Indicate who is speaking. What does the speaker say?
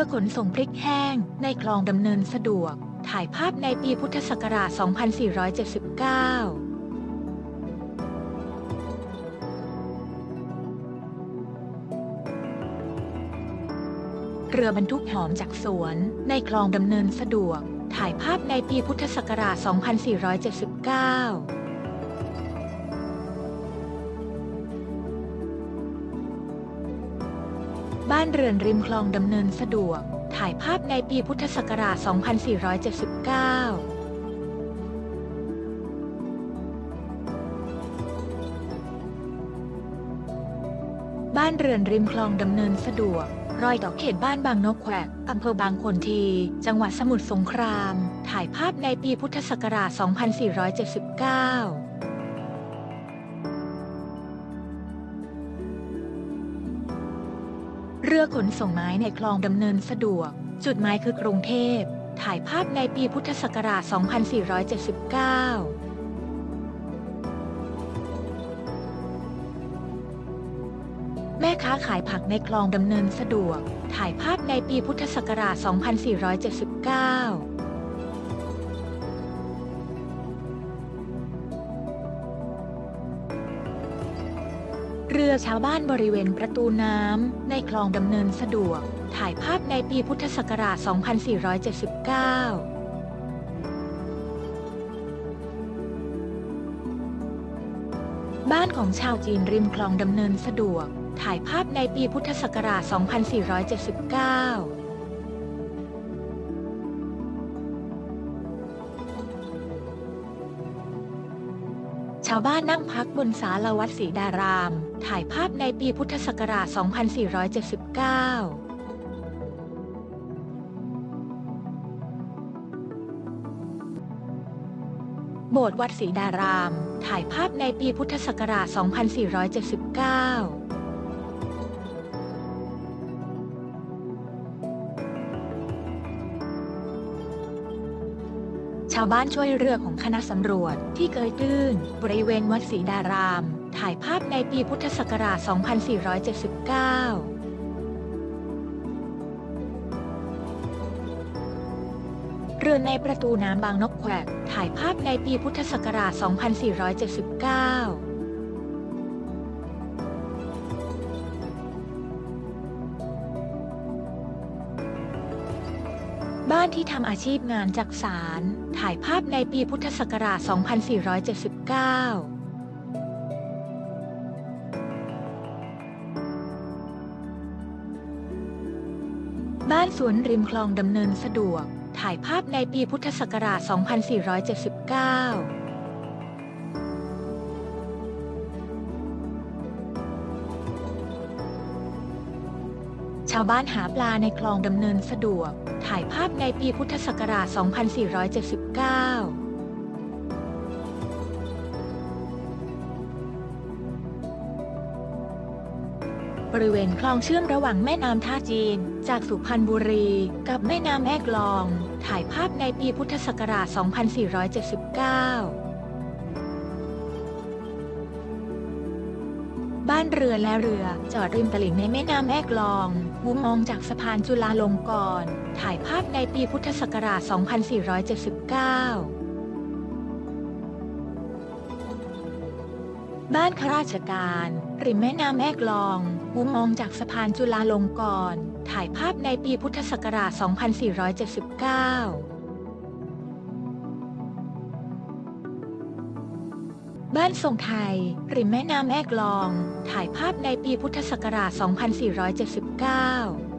Speaker 1: รือขนส่งพริกแห้ง ในคลองดำเนินสะดวก ถ่ายภาพในปีพุทธศักราช 2479เรือบรรทุกหอมจากสวน ในคลองดำเนินสะดวก ถ่ายภาพในปีพุทธศักราช 2479 บ้านเรือนริมคลองดำเนินสะดวก ถ่ายภาพในปีพุทธศักราช 2479บ้านเรือนริมคลองดำเนินสะดวก รอยต่อเขตบ้านบางนกแขวกอำเภอบางคนที จังหวัดสมุทรสงคราม ถ่ายภาพในปีพุทธศักราช 2479 เรือขนส่งไม้ในคลองดำเนินสะดวก จุดหมายคือกรุงเทพ ถ่ายภาพในปีพุทธศักราช 2479แม่ค้าขายผักในคลองดำเนินสะดวก ถ่ายภาพในปีพุทธศักราช 2479 เรือชาวบ้านบริเวณประตูน้ำในคลองดำเนินสะดวก ถ่ายภาพในปีพุทธศักราช 2479บ้านของชาวจีนริมคลองดำเนินสะดวก ถ่ายภาพในปีพุทธศักราช 2479 ชาวบ้านนั่งพักบนศาลาวัดศรีดาราม ถ่ายภาพในปีพุทธศักราช 2479โบสถ์วัดศรีดาราม ถ่ายภาพในปีพุทธศักราช 2479 ชาวบ้านช่วยเรือของคณะสำรวจที่เกยตื้น บริเวณวัดศรีดาราม ถ่ายภาพในปีพุทธศักราช 2479เรือในประตูน้ำบางนกแขวกถ่ายภาพในปีพุทธศักราช 2479 บ้านที่ทำอาชีพงานจักสารถ่ายภาพในปีพุทธศักราช 2479บ้านสวนริมคลองดำเนินสะดวก ถ่ายภาพในปีพุทธศักราช 2479 ชาวบ้านหาปลาในคลองดำเนินสะดวก ถ่ายภาพในปีพุทธศักราช 2479บริเวณคลองเชื่อมระหว่างแม่น้ำท่าจีน จากสุพรรณบุรี กับแม่น้ำแม่กลอง ถ่ายภาพในปีพุทธศักราช 2479 บ้านเรือและเรือ จอดริมตลิ่งในแม่น้ำแม่กลองมุมมองจากสะพานจุฬาลงกรณ์ถ่ายภาพในปีพุทธศักราช 2479บ้านข้าราชการ ริมแม่น้ำแม่กลองมุมมองจากสะพานจุฬาลงกรณ์ถ่ายภาพในปีพุทธศักราช 2479 บ้านทรงไทย ริมแม่น้ำแอกลอง ถ่ายภาพในปีพุทธศักราช 2479